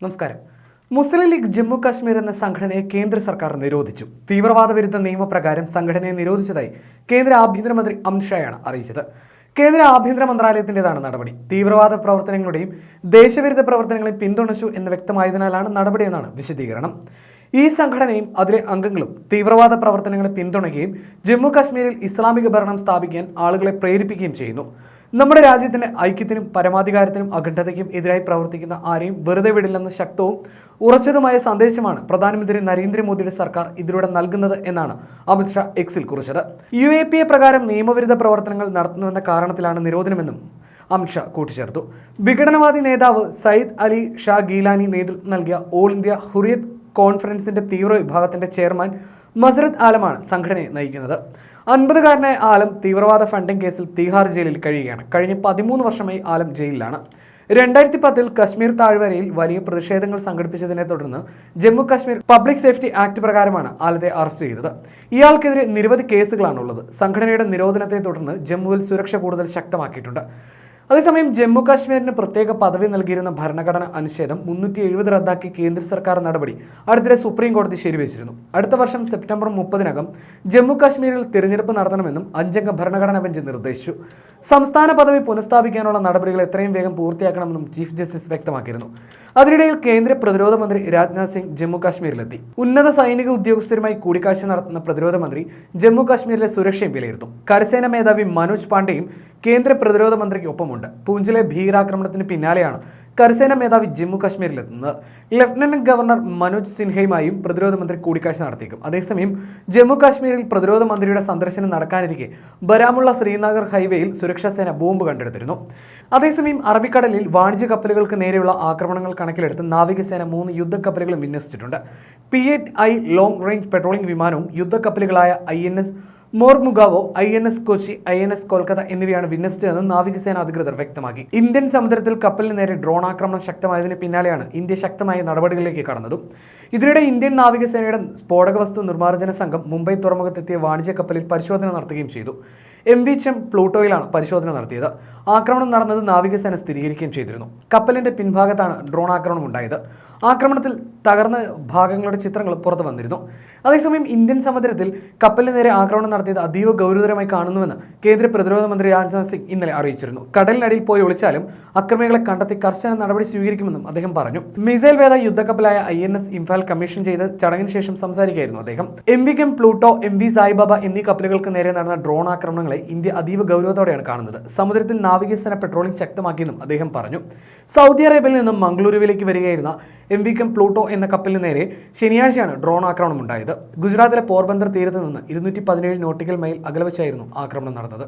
നമസ്കാരം. മുസ്ലിം ലീഗ് ജമ്മു കാശ്മീർ എന്ന സംഘടനയെ കേന്ദ്ര സർക്കാർ നിരോധിച്ചു. തീവ്രവാദ വിരുദ്ധ നിയമപ്രകാരം സംഘടനയെ നിരോധിച്ചതായി കേന്ദ്ര ആഭ്യന്തരമന്ത്രി അമിത്ഷായാണ് അറിയിച്ചത്. കേന്ദ്ര ആഭ്യന്തര മന്ത്രാലയത്തിന്റെതാണ് നടപടി. തീവ്രവാദ പ്രവർത്തനങ്ങളുടെയും ദേശവിരുദ്ധ പ്രവർത്തനങ്ങളെയും പിന്തുണച്ചു എന്ന് വ്യക്തമായതിനാലാണ് നടപടിയെന്നാണ് വിശദീകരണം. ഈ സംഘടനയും അതിലെ അംഗങ്ങളും തീവ്രവാദ പ്രവർത്തനങ്ങളെ പിന്തുണയ്ക്കുകയും ജമ്മു കാശ്മീരിൽ ഇസ്ലാമിക ഭരണം സ്ഥാപിക്കാൻ ആളുകളെ പ്രേരിപ്പിക്കുകയും ചെയ്യുന്നു. നമ്മുടെ രാജ്യത്തിന്റെ ഐക്യത്തിനും പരമാധികാരത്തിനും അഖണ്ഡതയ്ക്കും എതിരായി പ്രവർത്തിക്കുന്ന ആരെയും വെറുതെ വിടില്ലെന്ന ശക്തവും ഉറച്ചതുമായ സന്ദേശമാണ് പ്രധാനമന്ത്രി നരേന്ദ്രമോദിയുടെ സർക്കാർ ഇതിലൂടെ നൽകുന്നത് എന്നാണ് അമിത്ഷാ എക്സിൽ കുറിച്ചത്. യു എ പി എ പ്രകാരം നിയമവിരുദ്ധ പ്രവർത്തനങ്ങൾ നടത്തുന്നുവെന്ന കാരണത്തിലാണ് നിരോധനമെന്നും അമിത്ഷാ കൂട്ടിച്ചേർത്തു. വിഘടനവാദി നേതാവ് സയ്യിദ് അലി ഷാ ഗീലാനി നേതൃത്വം നൽകിയ ഓൾ ഇന്ത്യ ഹുറിയത്ത് കോൺഫറൻസിന്റെ തീവ്ര വിഭാഗത്തിന്റെ ചെയർമാൻ മസറത്ത് ആലമാണ് സംഘടനയെ നയിക്കുന്നത്. അൻപതുകാരനായ ആലം തീവ്രവാദ ഫണ്ടിംഗ് കേസിൽ തീഹാർ ജയിലിൽ കഴിയുകയാണ്. കഴിഞ്ഞ പതിമൂന്ന് വർഷമായി ആലം ജയിലിലാണ്. രണ്ടായിരത്തി പത്തിൽ കശ്മീർ താഴ്വരയിൽ വലിയ പ്രതിഷേധങ്ങൾ സംഘടിപ്പിച്ചതിനെ തുടർന്ന് Jammu Kashmir public safety act പ്രകാരമാണ് ആലത്തെ അറസ്റ്റ് ചെയ്തത്. ഇയാൾക്കെതിരെ നിരവധി കേസുകളാണുള്ളത്. സംഘടനയുടെ നിരോധനത്തെ തുടർന്ന് ജമ്മുവിൽ സുരക്ഷ കൂടുതൽ ശക്തമാക്കിയിട്ടുണ്ട്. അതേസമയം ജമ്മു കാശ്മീരിന് പ്രത്യേക പദവി നൽകിയിരുന്ന ഭരണഘടന അനുച്ഛേദം മുന്നൂറ്റി എഴുപത് റദ്ദാക്കി കേന്ദ്ര സർക്കാർ നടപടി അടുത്തിടെ സുപ്രീം കോടതി ശരിവച്ചിരുന്നു. അടുത്ത വർഷം സെപ്റ്റംബർ മുപ്പതിനകം ജമ്മു കാശ്മീരിൽ തിരഞ്ഞെടുപ്പ് നടത്തണമെന്നും അഞ്ചംഗ ഭരണഘടനാ ബെഞ്ച് നിർദ്ദേശിച്ചു. സംസ്ഥാന പദവി പുനഃസ്ഥാപിക്കാനുള്ള നടപടികൾ എത്രയും വേഗം പൂർത്തിയാക്കണമെന്നും ചീഫ് ജസ്റ്റിസ് വ്യക്തമാക്കിയിരുന്നു. അതിനിടയിൽ കേന്ദ്ര പ്രതിരോധ മന്ത്രി രാജ്നാഥ് സിംഗ് ജമ്മു കാശ്മീരിലെത്തി. ഉന്നത സൈനിക ഉദ്യോഗസ്ഥരുമായി കൂടിക്കാഴ്ച നടത്തുന്ന പ്രതിരോധ മന്ത്രി ജമ്മു കാശ്മീരിലെ സുരക്ഷയും വിലയിരുത്തും. കരസേന മേധാവി മനോജ് പാണ്ഡെയും കേന്ദ്ര പ്രതിരോധ മന്ത്രിക്ക് ഒപ്പമുണ്ട്. പൂഞ്ചിലെ ഭീകരാക്രമണത്തിന് പിന്നാലെയാണ് കരസേന മേധാവി ജമ്മു കാശ്മീരിലെത്തുന്നത് ലഫ്റ്റനന്റ് ഗവർണർ മനോജ് സിൻഹയുമായും പ്രതിരോധ മന്ത്രി കൂടിക്കാഴ്ച നടത്തിയേക്കും. അതേസമയം ജമ്മു കാശ്മീരിൽ പ്രതിരോധ മന്ത്രിയുടെ സന്ദർശനം നടക്കാനിരിക്കെ ബരാമുള്ള ശ്രീനഗർ ഹൈവേയിൽ സുരക്ഷാ സേന ബോംബ് കണ്ടെടുത്തിരുന്നു. അതേസമയം അറബിക്കടലിൽ വാണിജ്യ കപ്പലുകൾക്ക് നേരെയുള്ള ആക്രമണങ്ങൾ കണക്കിലെടുത്ത് നാവികസേന മൂന്ന് യുദ്ധക്കപ്പലുകളും വിന്യസിച്ചിട്ടുണ്ട്. P eight I long range patrolling വിമാനവും യുദ്ധക്കപ്പലുകളായ I N S Mormugao I N S Kochi I N S Kolkata എന്നിവയാണ് വിന്യസിച്ചതെന്ന് നാവികസേന അധികൃതർ വ്യക്തമാക്കി. ഇന്ത്യൻ സമുദ്രത്തിൽ കപ്പലിന് നേരെ ഡ്രോൺ ആക്രമണം ശക്തമായതിന് പിന്നാലെയാണ് ഇന്ത്യ ശക്തമായ നടപടികളിലേക്ക് കടന്നതും. ഇതിനിടെ ഇന്ത്യൻ നാവികസേനയുടെ സ്ഫോടക വസ്തു നിർമ്മാർജന സംഘം മുംബൈ തുറമുഖത്തെത്തിയ വാണിജ്യ കപ്പലിൽ പരിശോധന നടത്തുകയും ചെയ്തു. എം വി ചെം പ്ലൂട്ടോയിലാണ് പരിശോധന നടത്തിയത്. ആക്രമണം നടന്നത് നാവികസേന സ്ഥിരീകരിക്കുകയും ചെയ്തിരുന്നു. കപ്പലിന്റെ പിൻഭാഗത്താണ് ഡ്രോൺ ആക്രമണം ഉണ്ടായത്. ആക്രമണത്തിൽ തകർന്ന ഭാഗങ്ങളുടെ ചിത്രങ്ങൾ പുറത്തു വന്നിരുന്നു. അതേസമയം ഇന്ത്യൻ സമുദ്രത്തിൽ കപ്പലിന് നേരെ ആക്രമണം നടത്തിയത് അതീവ ഗൗരവതരമായി കാണുന്നുവെന്ന് കേന്ദ്ര പ്രതിരോധ മന്ത്രി രാജ്നാഥ് സിംഗ് ഇന്നലെ അറിയിച്ചിരുന്നു. കടലിനടിയിൽ പോയി ഒളിച്ചാലും അക്രമികളെ കണ്ടെത്തി കർശന നടപടി സ്വീകരിക്കുമെന്നും അദ്ദേഹം പറഞ്ഞു. മിസൈൽ വേദ യുദ്ധക്കപ്പലായ I N S Imphal commission ചെയ്ത ചടങ്ങിന് ശേഷം സംസാരിക്കുകയായിരുന്നു അദ്ദേഹം. M V Chem Pluto M V Saibaba എന്നീ കപ്പലുകൾക്ക് നേരെ നടന്ന ഡ്രോൺ ആക്രമണങ്ങളെ ഇന്ത്യ അതീവ ഗൗരവത്തോടെയാണ് കാണുന്നത്. സമുദ്രത്തിൽ നാവികസേന പെട്രോളിംഗ് ശക്തമാക്കിയെന്നും അദ്ദേഹം പറഞ്ഞു. സൗദി അറേബ്യയിൽ നിന്നും മംഗളൂരുവിലേക്ക് വരികയായിരുന്ന എം വി കെം പ്ലൂട്ടോ എന്ന കപ്പലിന് നേരെ ശനിയാഴ്ചയാണ് ഡ്രോൺ ആക്രമണം ഉണ്ടായത് ഗുജറാത്തിലെ പോർബന്ദർ തീരത്ത് നിന്ന് ഇരുന്നൂറ്റി പതിനേഴ് നോട്ടിക്കൽ മൈൽ അകലെ വെച്ചായിരുന്നു ആക്രമണം നടന്നത്.